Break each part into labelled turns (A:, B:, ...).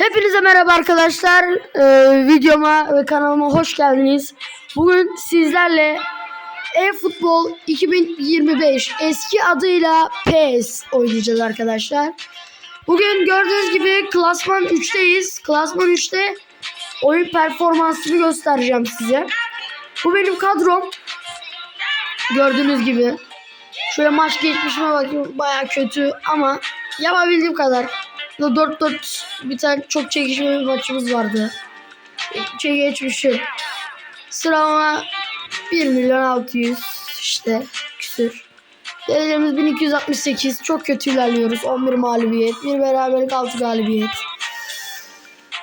A: Hepinize merhaba arkadaşlar. Ee, videoma ve kanalıma hoş geldiniz. Bugün sizlerle e-futbol 2025 eski adıyla PES oynayacağız arkadaşlar. Bugün gördüğünüz gibi klasman 3'teyiz. Klasman 3'te oyun performansını göstereceğim size. Bu benim kadrom. Gördüğünüz gibi. Şöyle maç geçmişime bakayım baya kötü ama yapabildiğim kadar. 4-4 bir tane çok çekişmeli bir maçımız vardı. Şey geçmişim. Sıralama 1 milyon 600 işte küsür. Derecemiz 1268. Çok kötü ilerliyoruz. 11 mağlubiyet. Bir beraberlik 6 galibiyet.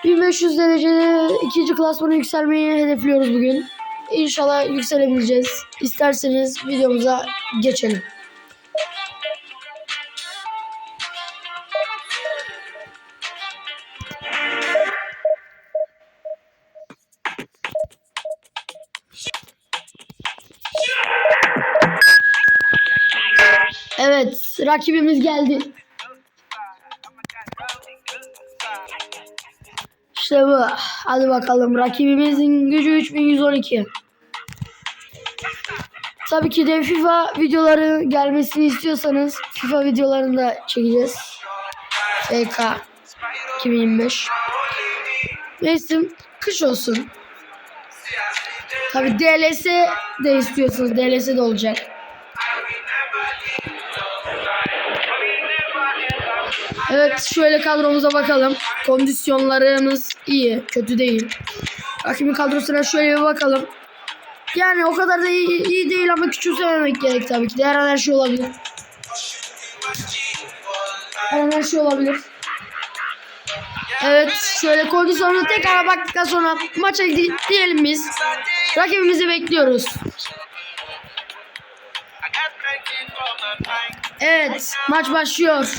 A: 1500 derecede ikinci klasmana yükselmeyi hedefliyoruz bugün. İnşallah yükselebileceğiz. İsterseniz videomuza geçelim. Evet, rakibimiz geldi. İşte bu. Hadi bakalım. Rakibimizin gücü 3112. Tabii ki de FIFA videoları gelmesini istiyorsanız FIFA videolarını da çekeceğiz. FK 2025. Mevsim kış olsun. Tabii DLS de istiyorsanız DLS de olacak. Evet şöyle kadromuza bakalım. Kondisyonlarımız iyi. Kötü değil. Rakibin kadrosuna şöyle bir bakalım. Yani o kadar da iyi, iyi değil ama küçümsememek gerek tabii ki. Her an her şey olabilir. Her an her şey olabilir. Evet şöyle kondisyonuna tekrar baktıktan sonra maça di- diyelim biz. Rakibimizi bekliyoruz. Evet maç başlıyor.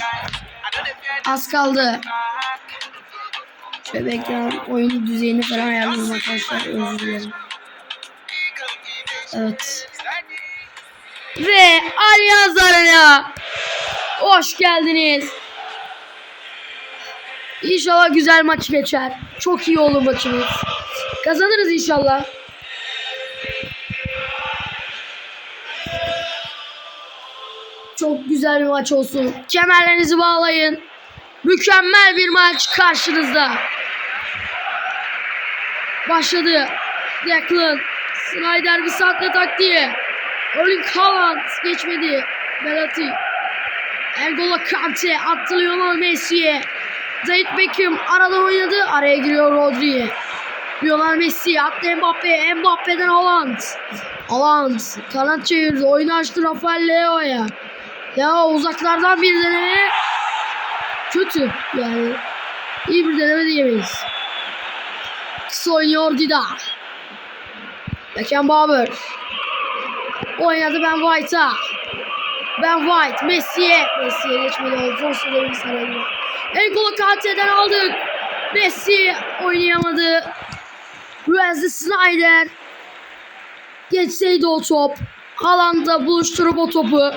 A: Az kaldı. Şöyle ekran oyun düzeyini falan ayarlıyorum arkadaşlar. Özür dilerim. Evet. Ve Allianz Arena. Hoş geldiniz. İnşallah güzel maç geçer. Çok iyi olur maçımız. Kazanırız inşallah. Çok güzel bir maç olsun. Kemerlerinizi bağlayın. Mükemmel bir maç karşınızda. Başladı. Declan. Snyder bir sakla taktiği. Erling Haaland geçmedi. Belati. N'Golo Kante attı Lionel Messi'ye. David Beckham arada oynadı. Araya giriyor Rodri. Lionel Messi attı Mbappe. Mbappe'den Haaland. Haaland kanat çevirdi. Oyunu açtı Rafael Leo'ya. Leo uzaklardan bir deneme. Kötü yani. İyi bir deneme diyemeyiz. Kısa oynuyor Dida. Beckenbauer. Oynadı Ben White'a. Ben White. Messi'ye. Messi'ye geçmedi. Alfonso Davies araya N'Golo Kante'den aldık. Messi oynayamadı. Wesley Snyder. Geçseydi o top. Haaland'la buluşturup o topu.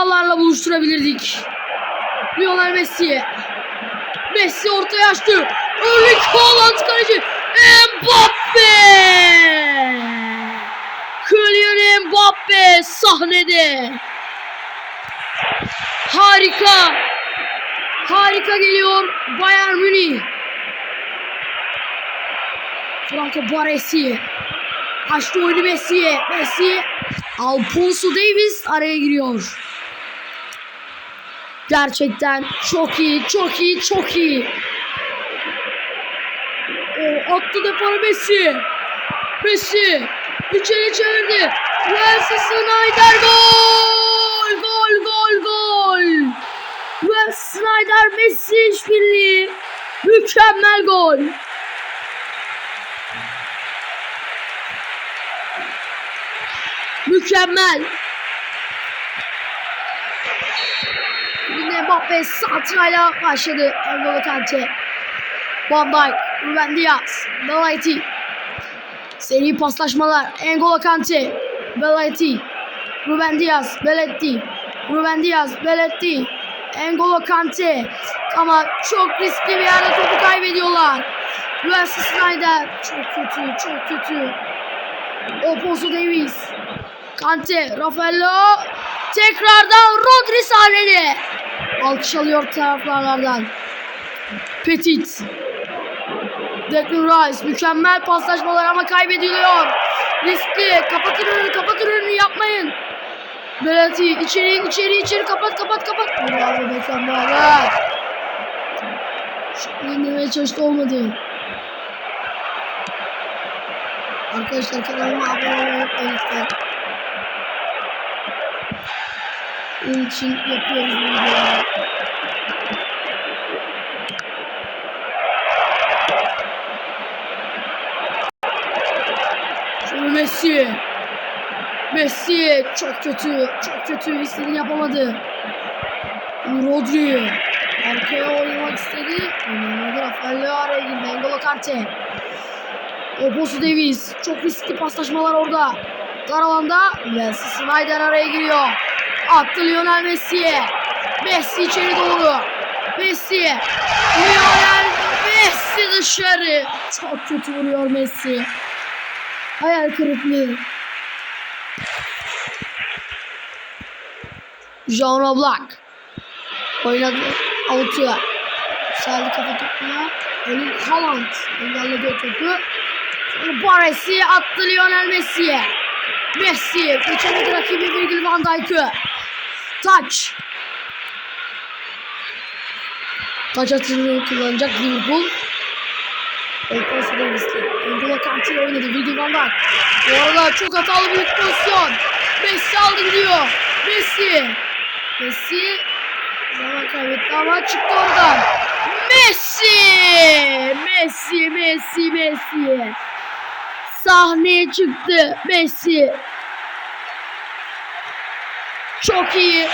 A: Ağlarla buluşturabilirdik. Lionel Messi. Messi ortaya açtı. Erling Haaland kaleci. Mbappe. Kylian Mbappe sahnede. Harika. Harika geliyor Bayern Münih. Franco Baresi. Açtı oyunu Messi'ye. Messi. Alfonso Davis araya giriyor. Gerçekten çok iyi, çok iyi, çok iyi. O attı defanı Messi. Messi içeri çevirdi. Wesley Snyder gol! Gol, gol, gol! Wesley Snyder Messi işbirliği. Mükemmel gol. Mükemmel. Yine Mbappe satrayla başladı. N'Golo Kante. Van Dijk. Ruben Diaz. Belati. Seri paslaşmalar. N'Golo Kante. Belati. Ruben Diaz. Belati. Ruben Diaz. Belati. N'Golo Kante. Ama çok riskli bir yerde topu kaybediyorlar. Wesley Snyder çok kötü, çok kötü. Oposo Davis. Kante, Rafaello. Tekrardan Rodri sahnede. Alkış alıyor taraftarlardan. Petit. Declan Rice. Mükemmel paslaşmalar ama kaybediliyor. Riskli. Kapatın önünü, kapatın önünü yapmayın. Belati içeri içeri içeri kapat kapat kapat. Bravo Beckenbauer. Şunu indirmeye çalıştı olmadı. Arkadaşlar kanalıma abone olmayı unutmayın Bunun için yapıyoruz bu videoyu. Şöyle Messi. Messi çok kötü, çok kötü. İstediğini yapamadı. Rodri. Arkaya oynamak istedi. Oynamadı. Rafael araya girdi. N'Golo Kante. Oposu Davis. Çok riskli paslaşmalar orada. Dar alanda. Wesley Snyder araya giriyor. Attı Lionel Messi'ye. Messi içeri doğru. Messi. Lionel Messi dışarı. Çok kötü vuruyor Messi. Hayal kırıklığı. Jean Oblak. Oynadı. Out'u. Seldi kafa topuna. Erling Haaland engelledi o topu. Sonra Baresi attı Lionel Messi'ye. Messi geçemedi rakibi Virgil van Dijk'ı. Taç. Taç atışını kullanacak Liverpool. Olpası Davis'le. N'Golo Kante ile oynadı. Virgil van Dijk. Bu arada çok hatalı bir pozisyon. Messi aldı gidiyor. Messi. Messi zaman kaybetti ama çıktı oradan. Messi! Messi, Messi, Messi. Sahneye çıktı Messi. Çok iyi.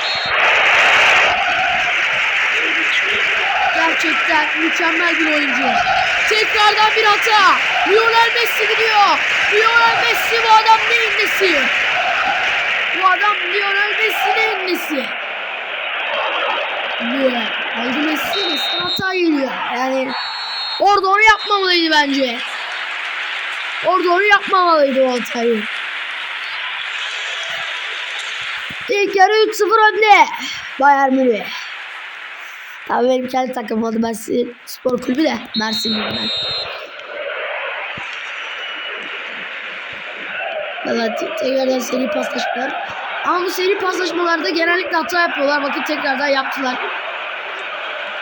A: Gerçekten mükemmel bir oyuncu. Tekrardan bir hata. Lionel Messi gidiyor. Lionel Messi bu adam neyin nesi? Bu adam Lionel Messi neyin nesi? Ve aldı Messi. Messi hata geliyor. Yani orada onu yapmamalıydı bence. Orada onu yapmamalıydı o hatayı. İlk yarı 3-0 önde. Bayern Münih. Tabii benim kendi takımım oldu. Mersin Spor Kulübü de Mersin'liyim ben. Valla te- tekrardan seri paslaşmalar. Ama bu seri paslaşmalarda genellikle hata yapıyorlar. Bakın tekrardan yaptılar.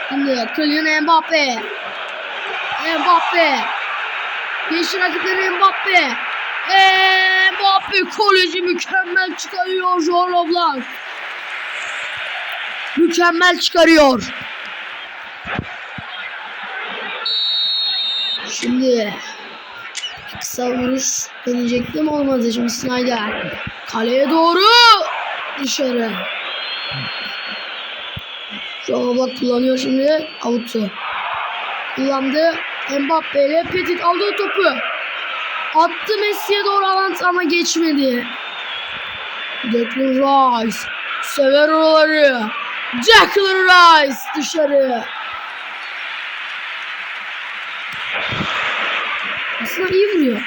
A: Şimdi Kylian Mbappe. Mbappe. Gençler rakipleri Mbappe. Mbappe koleji mükemmel çıkarıyor Oblak. Mükemmel çıkarıyor. Şimdi kısa vuruş deneyecektim olmadı. Şimdi Snyder kaleye doğru dışarı. Oblak kullanıyor şimdi. Out'u. Kullandı. Mbappe ile Petit aldı o topu. Attı Messi'ye doğru alan ama geçmedi. Declan Rice. Sever oraları. Declan Rice dışarı. Aslında iyi vuruyor.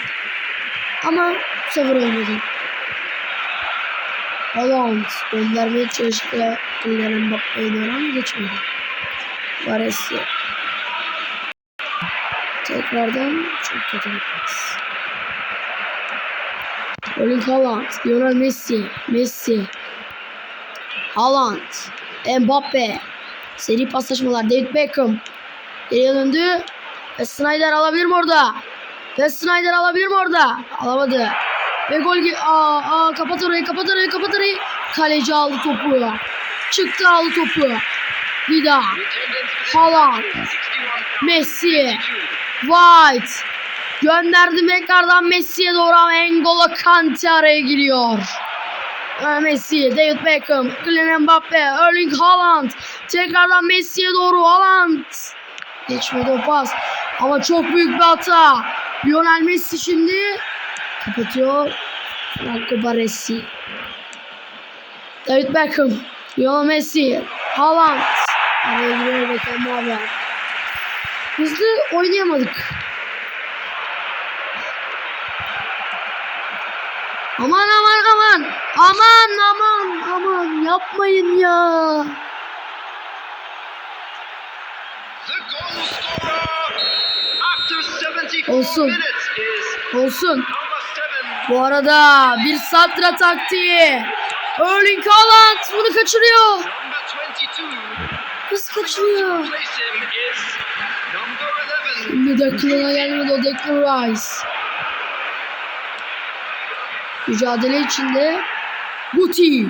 A: Ama bu sefer olmadı. Haaland göndermeye çalıştı. Kylian Mbappe'ye doğru ama geçmedi. Varesi. Tekrardan çok kötü bir pas. Erling Haaland, Lionel Messi, Messi, Haaland, Mbappe, seri paslaşmalar, David Beckham geriye döndü ve Snyder alabilir mi orada? Ve Snyder alabilir mi orada? Alamadı. Ve gol aa, aa, kapat orayı, kapat orayı, kapat orayı. Kaleci aldı topu. Çıktı aldı topu. Bir daha. Haaland, Messi, White. Gönderdi tekrardan Messi'ye doğru ama N'Golo Kante araya giriyor. Messi, David Beckham, Kylian Mbappe, Erling Haaland. Tekrardan Messi'ye doğru Haaland. Geçmedi o pas. Ama çok büyük bir hata. Lionel Messi şimdi kapatıyor. Franco Baresi. David Beckham, Lionel Messi, Haaland. Araya giriyor Beckham abi. Hızlı oynayamadık. Aman aman aman. Aman aman aman yapmayın ya.
B: The goal scorer after 74
A: Olsun. Olsun. Bu arada bir Satra taktiği. Erling Haaland bunu kaçırıyor.
B: Number 22.
A: Nasıl kaçırıyor?
B: Replace him is number 11.
A: Şimdi Declan'a gelmedi o Declan Rice. Mücadele içinde Guti.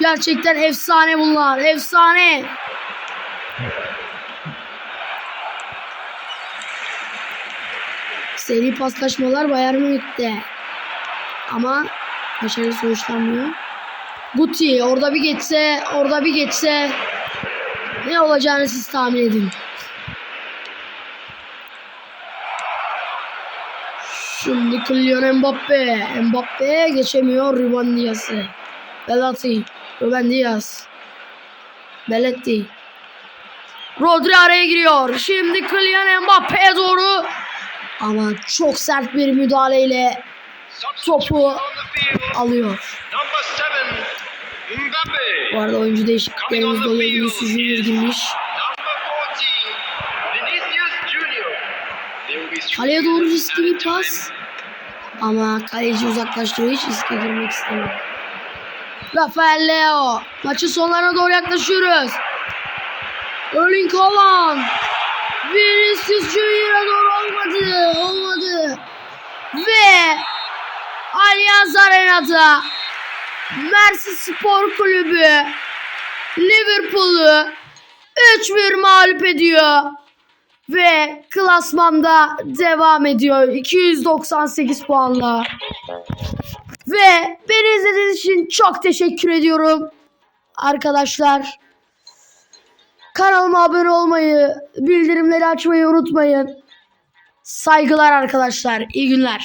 A: Gerçekten efsane bunlar. Efsane. Seri paslaşmalar Bayern Münih'te. Ama başarılı sonuçlanmıyor. Guti orada bir geçse, orada bir geçse ne olacağını siz tahmin edin. Şimdi Kylian Mbappe. Mbappe geçemiyor Ruben Diaz'ı. Belati. Ruben Diaz. Belletti. Rodri araya giriyor. Şimdi Kylian Mbappe'ye doğru. Ama çok sert bir müdahaleyle topu alıyor.
B: number 7. Mbappe.
A: Bu arada oyuncu değişikliklerimiz dolayı Vinicius girmiş.
B: Number 14. Vinicius Junior. They will be
A: Kaleye doğru riskli bir pas. Ama kaleci uzaklaştırıyor. Hiç riske girmek istemiyor. Rafael Leo. Maçın sonlarına doğru yaklaşıyoruz. Erling Haaland. Vinicius Junior'a doğru olmadı. Olmadı. Ve Allianz Arena'da Mersin Spor Kulübü Liverpool'u 3-1 mağlup ediyor ve klasmanda devam ediyor 298 puanla. Ve beni izlediğiniz için çok teşekkür ediyorum arkadaşlar. Kanalıma abone olmayı, bildirimleri açmayı unutmayın. Saygılar arkadaşlar. İyi günler.